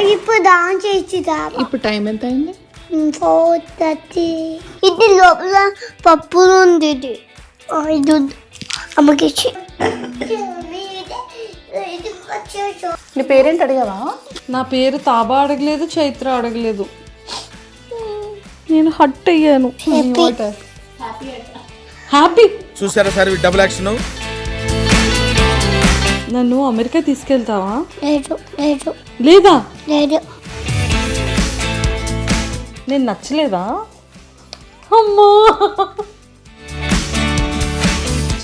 ఇప్పుడు దాని చేసి ఇప్పుడు టైం ఎంత అయింది ఫోర్ థర్టీ ఇది లోపల పప్పు ఉంది ఇది. అమ్మకి నీ పేరేంటి అడిగావా? నా పేరు తాబా అడగలేదు చైత్ర అడగలేదు. నేను హట్ అయ్యాను. హ్యాపీ చూసారా సార్ డబుల్ యాక్షన్ నన్ను అమెరికా తీసుకెళ్తావా? లేదు లేదు. లేదా? లేదు. నేను నచ్చలేదా? అమ్మా!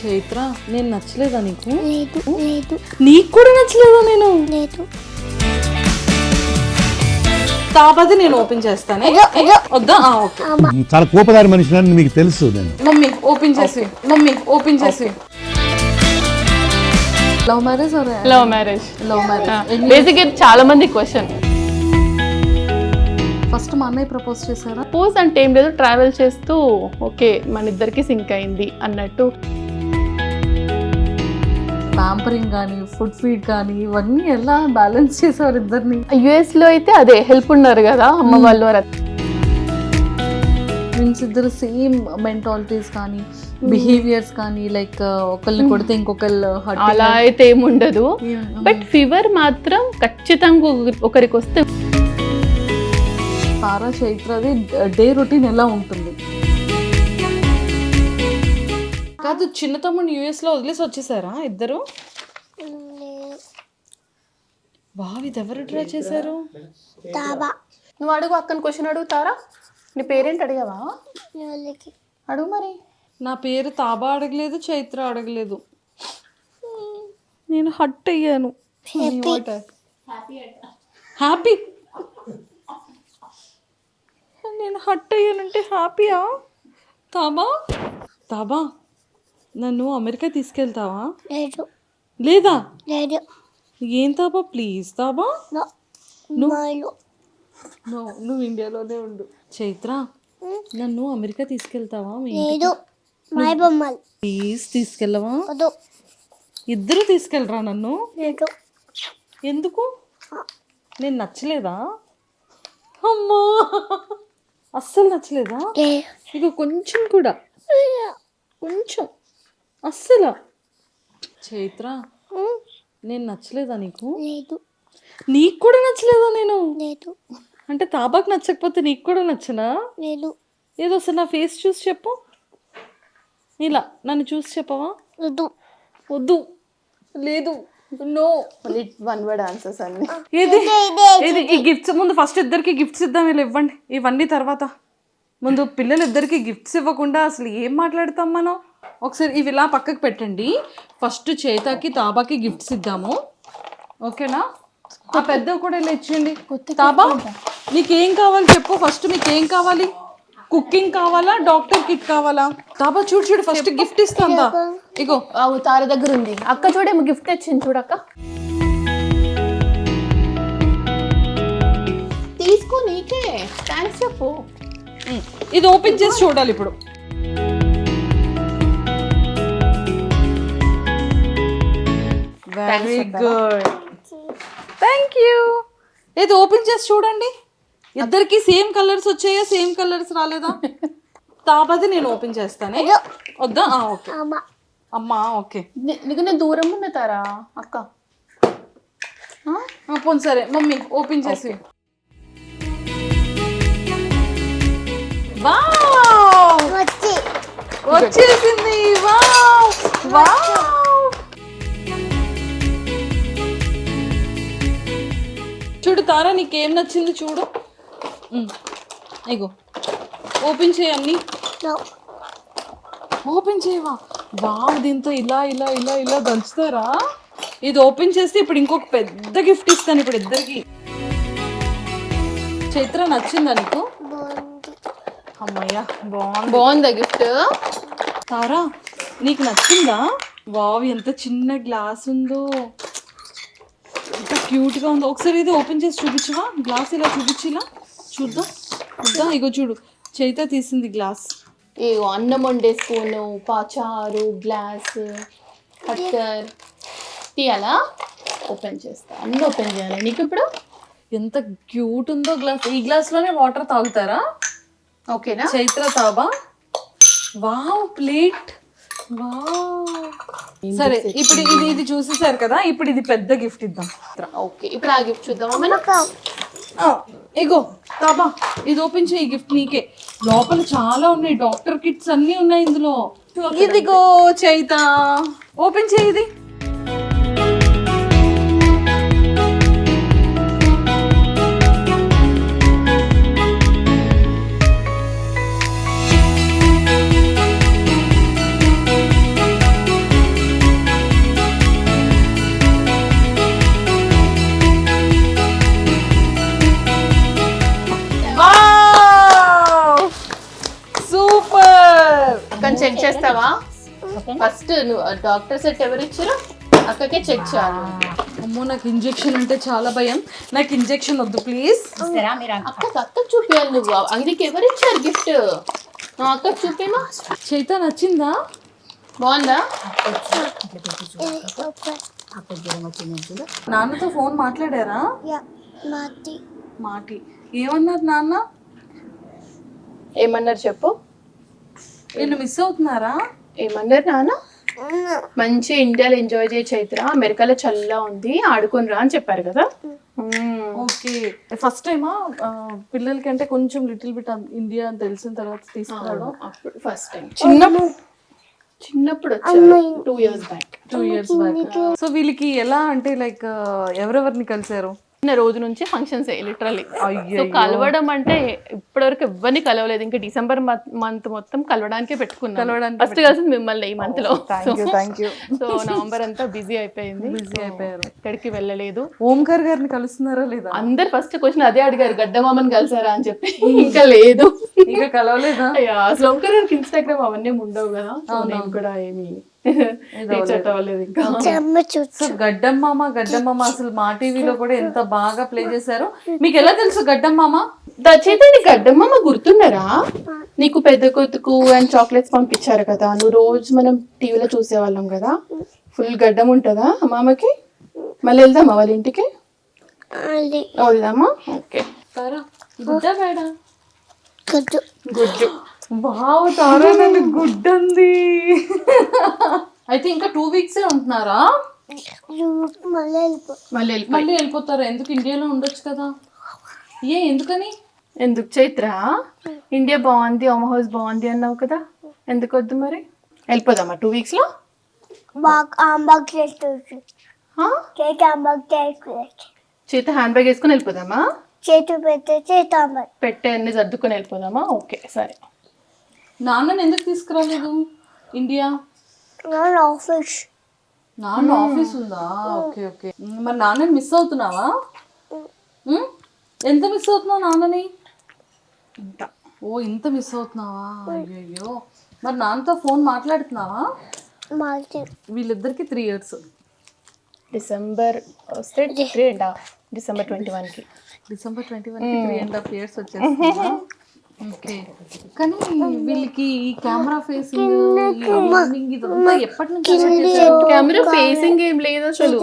చైత్ర నేను నచ్చలేదా నీకు? లేదు లేదు. నీకు కూడా నచ్చలేదా నేను? లేదు. తాపది నేను ఓపెన్ చేస్తానే. వద్దా? ఆ, ఓకే. చాలా కోపదారి మనిషిని మీకు తెలుసు నేను. మమ్మీ ఓపెన్ చేసి మమ్మీ ఓపెన్ చేసి. Love marriage love marriage love marriage basic ఇది చాలా మంది క్వశ్చన్ ఫస్ట్ మా అన్నయ్య ప్రపోజ్ చేశారా? పోజ్ అంటే ఏం లేదు ట్రావెల్ చేస్తూ ఓకే మన ఇద్దరికి సింక్ అయింది అన్నట్టు. ప్యాంపరింగ్ కానీ ఫుడ్ ఫీడ్ కానీ ఇవన్నీ ఎలా బ్యాలెన్స్ చేసేవారు ఇద్దరిని? యుఎస్లో అయితే అదే హెల్ప్ ఉన్నారు కదా అమ్మ వాళ్ళు మీన్స్ ఇద్దరు సేమ్ మెంటాలిటీస్ కానీ బిహేవియర్స్ కానీ లైక్ ఒకళ్ళని కొడితే ఇంకొకళ్ళు అలా అయితే ఏమి ఉండదు బట్ ఫీవర్ మాత్రం ఖచ్చితంగా ఒకరి- ఒకరికి వస్తే తారా చైత్రది డే రొటీన్ ఎలా ఉంటుంది? కాదు చిన్న తమ్ముడు యూఎస్లో వదిలేసి వచ్చేసారా ఇద్దరు? వావ్ ఇది ఎవరు డ్రా చేశారు? నువ్వు అడుగు అక్కని క్వశ్చన్ అడుగుతారా నీ పేరేంటి అడిగావా? అడుగు మరి. నా పేరు తాబా అడగలేదు చైత్ర అడగలేదు. నేను హట్ అయ్యాను. హ్యాపీ నేను హట్ అయ్యానంటే హ్యాపీయా? తాబా? తాబా నన్ను అమెరికా తీసుకెళ్తావా? లేదు. లేదా? లేదు. ఏం తాబా ప్లీజ్ తాబా. నో మాలో నో నువ్వు ఇండియాలోనే ఉండు. చైత్ర నన్ను అమెరికా తీసుకెళ్తావా? మీ లేదు. మాయ బొమ్మలు. ప్లీజ్ తీసుకెళ్ళవా? వద్దు. ఇద్దరు తీసుకెళ్ళరా నన్ను? లేదు. ఎందుకు? నేను నచ్చలేదా? అమ్మా! అస్సలు నచ్చలేదా? లేదు ఇక కొంచెం కూడా. కొంచెం. అస్సలు. చైత్ర నేను నచ్చలేదా నీకు? లేదు. నీకు కూడా నచ్చలేదా నేను? లేదు. అంటే తాబాకు నచ్చకపోతే నీకు కూడా నచ్చనా? లేదు. ఏదో ఒకసారి నా ఫేస్ చూసి చెప్పు. ఇలా నన్ను చూసి చెప్పవా? వద్దు. వద్దు. లేదు. నో వన్ వర్డ్ ఆన్సర్స్ అన్ని. ఏది? ఏది? ఈ గిఫ్ట్స్ ముందు ఫస్ట్ ఇద్దరికి గిఫ్ట్స్ ఇద్దాం వీళ్ళు ఇవ్వండి. ఇవన్నీ తర్వాత. ముందు పిల్లలు ఇద్దరికి గిఫ్ట్స్ ఇవ్వకుండా అసలు ఏం మాట్లాడతాం మనం? ఒకసారి ఇవి ఇలా పక్కకు పెట్టండి. ఫస్ట్ చేతకి తాబాకి గిఫ్ట్స్ ఇద్దాము. ఓకేనా ఆ పెద్ద కూడా ఇలా ఇచ్చేయండి. తాబా నీకేం కావాలి చెప్పు. ఫస్ట్ మీకు ఏం కావాలి? కుకింగ్ కావాలా? డాక్టర్ కిట్ కావాలా? తాబా చూడు చూడు. ఫస్ట్ గిఫ్ట్ ఇస్తాందా ఇగో. తార దగ్గర ఉంది. అక్క చూడేమో గిఫ్ట్ తెచ్చింది చూడక్క తీసుకో నీకే. థ్యాంక్స్ చెప్పు. ఇది ఓపెన్ చేసి చూడాలి ఇప్పుడు. వెరీ గుడ్ థ్యాంక్ యూ ఇది ఓపెన్ చేసి చూడండి. ఇద్దరికి సేమ్ కలర్స్ వచ్చాయా? సేమ్ కలర్స్ రాలేదా? తాపది నేను ఓపెన్ చేస్తానే. వద్దా? ఓకే. అమ్మ. అమ్మా ఓకే. నీకు నేను దూరం ఉన్న తారా అక్క పోను సరే. మమ్మీ ఓపెన్ చేసి. వచ్చేసింది. వావ్! వావ్! చూడు తారా నీకేం నచ్చింది చూడు. ఇగో ఓపెన్ చేయన్ని నో ఓపెన్ చేయవా? వావ్ దీంతో ఇలా ఇలా ఇలా ఇలా దంచుతారా? ఇది ఓపెన్ చేస్తే ఇప్పుడు ఇంకొక పెద్ద గిఫ్ట్ ఇస్తాను ఇప్పుడు ఇద్దరికి. చైత్ర నచ్చిందా నీకు? అమ్మయ్యా బాగుంది. బాగుందా గిఫ్ట్? తారా నీకు నచ్చిందా? వావ్ ఎంత చిన్న గ్లాస్ ఉందో. ఎంత క్యూట్గా ఉందో. ఒకసారి ఇది ఓపెన్ చేసి చూపించవా? గ్లాస్ ఇలా చూపించిలా? చూద్దాం. చూద్దాం ఇగో చూడు. చైత తీసింది గ్లాస్. ఈ అన్నం వండే స్పూను పాచారు గ్లాస్ కట్టర్. తీయాలా? ఓపెన్ చేస్తా. అన్నీ ఓపెన్ చేయాలి. నీకు ఇప్పుడు? ఎంత క్యూట్ ఉందో గ్లాస్. ఈ గ్లాస్లోనే వాటర్ తాగుతారా? ఓకేనా? చైత్ర తాబా? Wow plate. వావ్. సరే ఇప్పుడు ఇది ఇది చూసేసారు కదా ఇప్పుడు ఇది పెద్ద గిఫ్ట్ ఇద్దాం. ఓకే ఇప్పుడు ఆ గిఫ్ట్ ఆ, ఇగో తాబా ఇది ఓపెన్ చేయి గిఫ్ట్ నీకే. లోపల చాలా ఉన్నాయి డాక్టర్ కిట్స్ అన్ని ఉన్నాయి ఇందులో. ఇదిగో చైత. ఓపెన్ చేయి ఇది. అక్కడ చెక్ చేస్తావా? ఫస్ట్ నువ్వు డాక్టర్ సెట్ ఎవరు ఇచ్చారు అక్కకే చెక్ చేయాలి. అమ్మో నాకు ఇంజెక్షన్ అంటే చాలా భయం. నాకు ఇంజెక్షన్ వద్దు ప్లీజ్ అక్క అక్క చూపించాలి నువ్వు. అందుకే ఎవరు ఇచ్చారు గిఫ్ట్ అక్క చూపేమా చైత నచ్చిందా? బాగుందా? నాన్నతో ఫోన్ మాట్లాడారా? యా మాటి. మాటి. ఏమన్నారు నాన్న? ఏమన్నారు చెప్పు. నేను మిస్ అవుతున్నారా? ఏమన్నారు నాన్న? మంచి ఇండియాలో ఎంజాయ్ చేయ చైత్ర అమెరికాలో చల్లగా ఉంది ఆడుకొని రా అని చెప్పారు కదా. ఓకే. ఫస్ట్ టైమా పిల్లలకి అంటే కొంచెం లిటిల్ బిట్ ఇండియా అని తెలిసిన తర్వాత తీసుకురావడం. అప్పుడు ఫస్ట్ టైం చిన్నప్పుడు చిన్నప్పుడు two years back two years back so వీళ్ళకి ఎలా అంటే లైక్ ఎవరెవరిని కలిసారు రోజు నుంచి ఫంక్షన్స్ లిటరల్లీ సో కలవడం అంటే ఇప్పటివరకు ఎవరిని కలవలేదు. ఇంకా డిసెంబర్ మంత్ మొత్తం కలవడానికే పెట్టుకున్నాం కలవడానికి ఫస్ట్ కలిసింది మిమ్మల్ని ఈ మంత్లో. సో నవంబర్ అంతా బిజీ అయిపోయింది. బిజీ అయిపోయారు. ఎక్కడికి వెళ్ళలేదు. ఓంకార్ గారిని కలుస్తున్నారా లేదా? అందరు ఫస్ట్ క్వశ్చన్ అదే అడిగారు. గడ్డమామని కలిసారా అని చెప్పి. ఇంకా లేదు. ఇంకా కలవలేదా? అసలు ఒక్కరు ఇన్స్టాగ్రామ్ అవన్నీ ఉండవు కదా. నేను కూడా ఏమి సో గడ్డమ్మామ గడ్డమ్మామ అసలు మా టీవీలో కూడా ఎంత బాగా ప్లే చేశారు? మీకు ఎలా తెలుసు గడ్డమ్మామ? దచేత నీ గడ్డమ్మ గుర్తున్నారా నీకు పెద్ద కొతుకు అండ్ చాక్లెట్స్ పంపించారు కదా. నువ్వు రోజు మనం టీవీలో చూసేవాళ్ళం కదా. ఫుల్ గడ్డం ఉంటుందా అమ్మమ్మకి మళ్ళీ వెళ్దామా వాళ్ళ ఇంటికి? వెళ్దామా? ఓకే. గుడ్డ. గుడ్డు. వావ్ తారా నన్ను గుడ్డ ఉంది అయితే ఇంకా టూ వీక్సే ఉంటున్నారా? మళ్ళీ వెళ్ళిపో. మళ్ళీ వెళ్ళిపోతారా? ఎందుకు ఇండియాలో ఉండొచ్చు కదా? ఏ ఎందుకని? ఎందుకు చైత్ర? ఇండియా బాగుంది హోమ్ హౌస్ బాగుంది అన్నావు కదా. ఎందుకు వద్దు మరి? వెళ్ళిపోదామా టూ వీక్స్లో? బాగా ఆంబాగ్ చేస్తుంది చేతి ఆంబాగ్ చేసి చేత హ్యాండ్ బ్యాగ్ వేసుకొని వెళ్ళిపోదామా? చేతి పెట్టే చేతి ఆంబాగ్ పెట్టే అన్ని సర్దుకొని వెళ్ళిపోదామా? ఓకే సరే. నాన్నని ఎందుకు తీసుకురాలేదు? ఇండియా? నేను ఆఫీస్. నాన్న ఆఫీస్ ఉందా? Okay okay. మరి నాన్నని మిస్ అవుతున్నావా? ఉమ్? ఎంత మిస్ అవుతున్నావు నాన్నని? ఇంత. ఓ ఇంత మిస్ అవుతున్నావా? అయ్యయ్యో. మరి నాన్నతో ఫోన్ మాట్లాడుతున్నావా? వీళ్ళిద్దరికి త్రీ ఇయర్స్. డిసెంబర్ వస్తే three and half December twenty వన్కి. December twenty one three and half years వచ్చేస్తుందా? ఓకే. కానీ వీళ్ళకి ఈ కెమెరా ఫేసింగ్ ఇదంతా ఎప్పటి నుంచి? కెమెరా ఫేసింగ్ ఏం లేదు అసలు.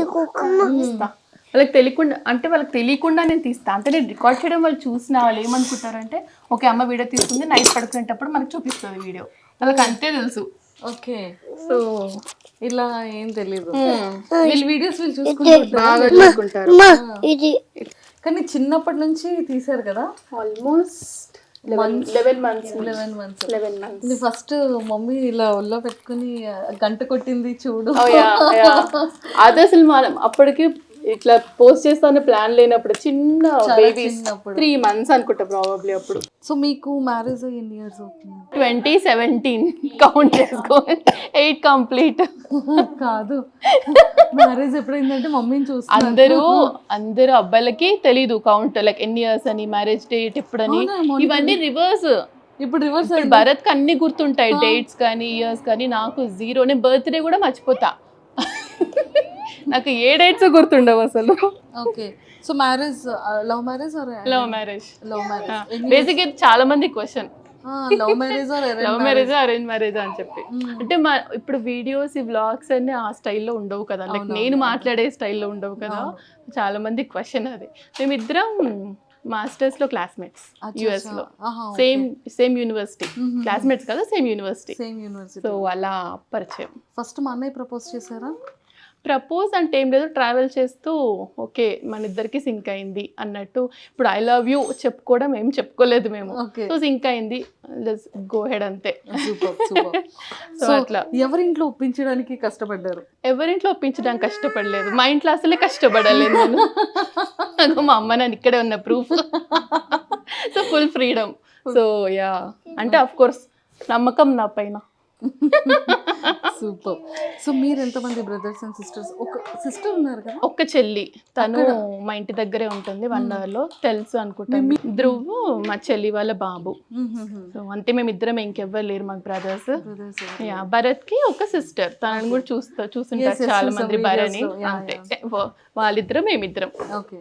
వాళ్ళకి తెలియకుండా అంటే వాళ్ళకి తెలియకుండా నేను తీస్తా. అంటే నేను రికార్డ్ చేయడం వాళ్ళు చూసిన వాళ్ళు ఏమనుకుంటారంటే ఓకే అమ్మ వీడియో తీసుకుంది నైట్ పడుకునేటప్పుడు మనకు చూపిస్తుంది వీడియో. వాళ్ళకి అంతే తెలుసు. ఓకే. సో ఇలా ఏం తెలీదు. వీళ్ళ వీడియోస్ వీళ్ళు చూసుకుంటారు. కానీ చిన్నప్పటి నుంచి తీశారు కదా? Almost eleven months eleven months eleven months ఇది ఫస్ట్ మమ్మీ ఇలా ఒళ్ళో పెట్టుకుని గంట కొట్టింది చూడు. అది అసలు మనం అప్పటికి ఇట్లా పోస్ట్ చేస్తాను ప్లాన్ లేనప్పుడు చిన్న బేబీ చిన్నప్పుడు. త్రీ మంత్స్ అనుకుంటా ప్రాబబ్లీ అప్పుడు. సో మీకు మ్యారేజ్ ఎన్ని ఇయర్స్ అవుతుంది? ట్వంటీ సెవెంటీన్ కౌంట్ చేసుకో. ఎయిట్ కంప్లీట్ కాదు. మ్యారేజ్ ఎప్పుడైందంటే మమ్మీని చూస్తాను అందరూ అందరూ అబ్బాయిలకి తెలీదు కౌంట్ లైక్ ఎన్ని ఇయర్స్ అని మ్యారేజ్ డేట్ ఎప్పుడని. ఇవన్నీ రివర్స్ ఇప్పుడు రివర్స్ భరత్కి అన్ని గుర్తుంటాయి డేట్స్ కానీ ఇయర్స్ కానీ నాకు జీరో నేను బర్త్డే కూడా మర్చిపోతా. నాకు ఏ డేట్స్ గుర్తుండవు అసలు. Okay so marriage love marriage or love marriage love marriage basic ఇది చాలా మంది question love marriage love marriage arrange marriage అని చెప్పి. అంటే మా ఇప్పుడు వీడియోస్ ఈ వ్లాగ్స్ అన్ని ఆ స్టైల్లో ఉండవు కదా. లైక్ నేను మాట్లాడే స్టైల్లో ఉండవు కదా. చాలా మంది క్వశ్చన్ అది. మేమిద్దరం మాస్టర్స్లో క్లాస్మేట్స్ యుఎస్లో. సేమ్ సేమ్ యూనివర్సిటీ క్లాస్మేట్స్ కదా same university same university so అలా పరిచయం. ఫస్ట్ మా అన్నయ్య ప్రపోజ్ చేశారా? ప్రపోజ్ అంటే ఏం లేదు ట్రావెల్ చేస్తూ ఓకే మన ఇద్దరికి సింక్ అయింది అన్నట్టు. ఇప్పుడు ఐ లవ్ యూ చెప్పుకోవడం ఏం చెప్పుకోలేదు మేము. సో సింక్ అయింది. గో హెడ్ అంతే. సో అట్లా. ఎవరింట్లో ఒప్పించడానికి కష్టపడ్డారు? ఎవరింట్లో ఒప్పించడానికి కష్టపడలేదు. మా ఇంట్లో అసలే కష్టపడలేదు నేను. మా అమ్మ నన్ను ఇక్కడే ఉన్న proof so full freedom so yeah అంటే అఫ్ కోర్స్ నమ్మకం నా పైన. సూపర్. సో మీరు ఎంతమంది బ్రదర్స్ అండ్ సిస్టర్స్ ఒక సిస్టర్ ఉన్నారు కదా? ఒక్క చెల్లి. తను మా ఇంటి దగ్గరే ఉంటుంది వన్లో తెలుసు అనుకుంటాను ధ్రువ్ మా చెల్లి వాళ్ళ బాబు. సో అంతే మేము ఇద్దరం ఇంకెవ్వరు లేరు మాకు బ్రదర్స్ భరత్కి ఒక సిస్టర్ తనని కూడా చూస్తా చూస్తుంటారు yes, చాలా మంది భరణి. అంతే. వాళ్ళిద్దరం మేమిద్దరం. ఓకే